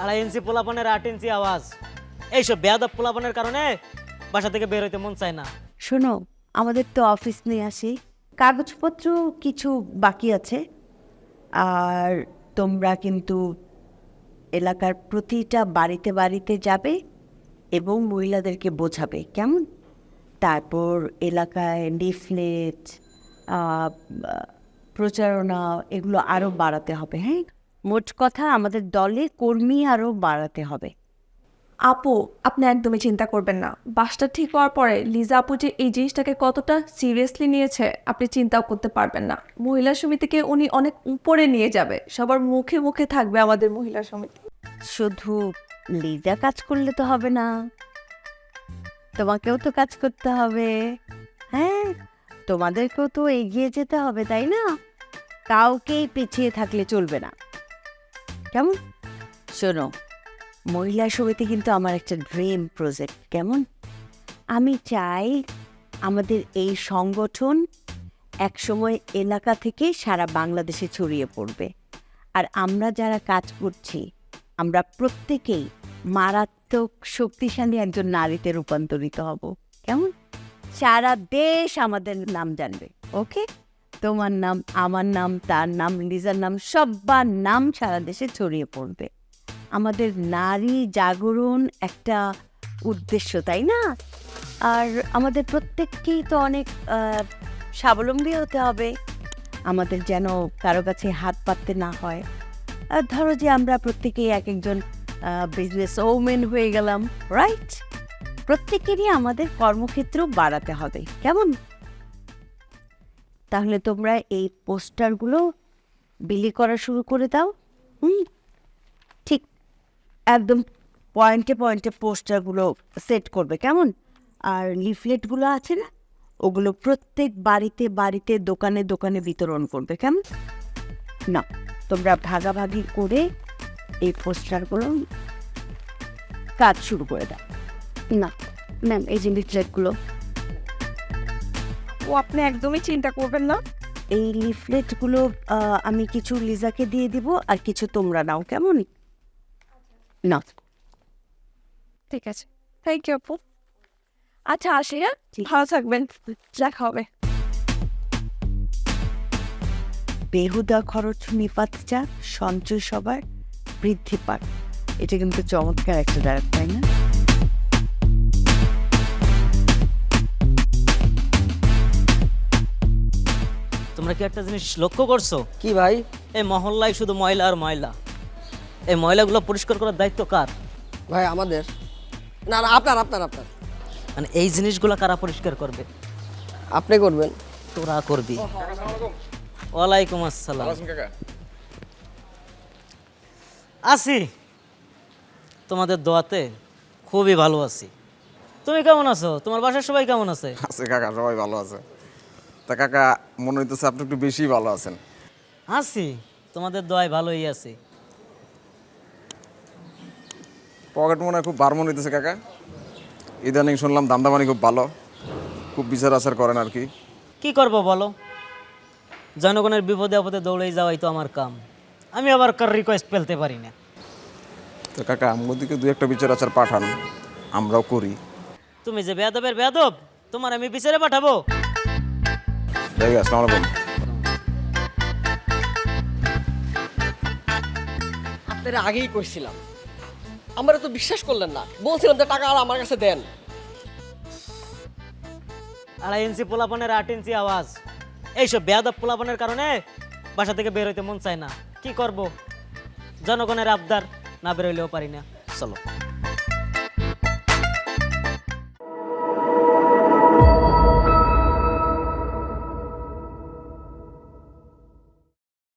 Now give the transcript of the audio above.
আড়াই ইঞ্চি পোলাপানের আট ইঞ্চি আওয়াজ। এইসব বেয়াদব পোলাপানের কারণে বাসা থেকে বের হইতে মন চায় না। শোনো, আমাদের তো অফিস নিয়ে আসি। কাগজপত্র কিছু বাকি আছে। আর তোমরা কিন্তু এলাকার প্রতিটা বাড়িতে বাড়িতে যাবে এবং মহিলাদেরকে বোঝাবে, কেমন? তারপর এলাকায় লিফলেট প্রচারণা, এগুলো আরও বাড়াতে হবে হ্যাঁ? মোট কথা আমাদের দলে কর্মী আরও বাড়াতে হবে। আপু আপনি একদমই চিন্তা করবেন না। বাসটা ঠিক হওয়ার পরে লিজা আপু যে এই জিনিসটাকে কতটা সিরিয়াসলি নিয়েছে আপনি চিন্তাও করতে পারবেন না। মহিলা সমিতিকে উনি অনেক উপরে নিয়ে যাবে। সবার মুখে মুখে থাকবে আমাদের মহিলা সমিতি। শুধু লিজা কাজ করলে তো হবে না। তোমাকেও তো কাজ করতে হবে। হ্যাঁ তোমাদেরকেও তো এগিয়ে যেতে হবে তাই না? কাউকেই পিছিয়ে থাকলে চলবে না। কেমন? শোনো, মহিলা সমিতি কিন্তু আমার একটা ড্রিম প্রজেক্ট কেমন? আমি চাই আমাদের এই সংগঠন একসময় এলাকা থেকে সারা বাংলাদেশে ছড়িয়ে পড়বে। আর আমরা যারা কাজ করছি, আমরা প্রত্যেকেই মারাত্মক শক্তিশালী একজন নারীতে রূপান্তরিত হব। কেমন? সারা দেশ আমাদের নাম জানবে ওকে তোমার নাম, আমার নাম, তার নাম, লিজার নাম, সব্বার নাম সারা দেশে ছড়িয়ে পড়বে। আমাদের নারী জাগরণ একটা উদ্দেশ্য, তাই না? আর আমাদের প্রত্যেককেই তো অনেক স্বাবলম্বী হতে হবে। আমাদের যেন কারও কাছে হাত পাততে না হয়। আর ধরো যে আমরা প্রত্যেকেই এক একজন বিজনেস ওমেন হয়ে গেলাম রাইট প্রত্যেকেরই আমাদের কর্মক্ষেত্র বাড়াতে হবে, কেমন? তাহলে তোমরা এই পোস্টারগুলো বিলি করা শুরু করে দাও। হুম? ঠিক একদম পয়েন্টে পয়েন্টে পোস্টারগুলো সেট করবে, কেমন? আর লিফলেটগুলো আছে না? ওগুলো প্রত্যেক বাড়িতে বাড়িতে দোকানে দোকানে বিতরণ করবে, কেমন? না, তোমরা ভাগাভাগি করে এই পোস্টারগুলো কাজ শুরু করে দাও। না ম্যাম এই যে লিফলেটগুলো ও আপনি একদমই চিন্তা করবেন না। এই লিফলেটগুলো আমি কিছু লিজাকে দিয়ে দিব আর কিছু তোমরা নাও কেমন? না ঠিক আছে। থ্যাংক ইউ আপু। আচ্ছা আসি হ্যাঁ। ভালো থাকবেন। দেখা হবে। বেহুদা খরচ নিপাত যা সঞ্চয় সবার বৃদ্ধি পাক। এটা কিন্তু চমৎকার একটা ডায়লগ তাই না? তোমরা কি একটা জিনিস লক্ষ্য করছ? কি ভাই? এই মহল্লায় শুধু ময়লা আর ময়লা। এই ময়লাগুলো পরিষ্কার করার দায়িত্ব কার? ভাই আমাদের। না না আপনার আপনার আপনার। মানে এই জিনিসগুলো কারা পরিষ্কার করবে? আপনি করবেন। তোরা করবি। ওয়ালাইকুম আসসালাম। আছি তোমাদের দোয়াতে খুবই ভালো আছি। তুমি কেমন আছো? তোমার বাসার সবাই কেমন আছে? আছে কাকা সবাই ভালো আছে। তা কাকা মনে হইতেছে আপনি একটু বেশি ভালো আছেন। আছি তোমাদের দোয়ায় ভালোই আছি। পকেট মনে হয় খুব বার মনে হইতেছে কাকা। ইদানিং শুনলাম দান্দামানি খুব ভালো খুব বিচার আচার করেন আর কি। কি করব বলো? জনগণের বিপদে আপদে দৌড়েই যাওয়াই তো আমার কাম। আমি আবার কার রিকোয়েস্ট ফেলতে পারি না। তো কাকা আমগো দিকে দু একটা বিচার আচার পাঠান আমরাও করি। তুমি যে বেয়াদবের বেয়াদব তোমার আমি বিচারে পাঠাবো? ঠিক আছে আসসালামু আলাইকুম আপনারা আগেই কইছিলাম। আমরা তো বিশ্বাস করলেন না। বলছিলাম যে টাকা আর আমার কাছে দেন। আড়াই ইঞ্চি পোলাপানের আট ইঞ্চি আওয়াজ। এইসব বেয়াদব পোলাপানের কারণে বাসা থেকে বের হইতে মন চায় না। কি করব? জনগণের আবদার না বেরোইলেও পারি না। চলো।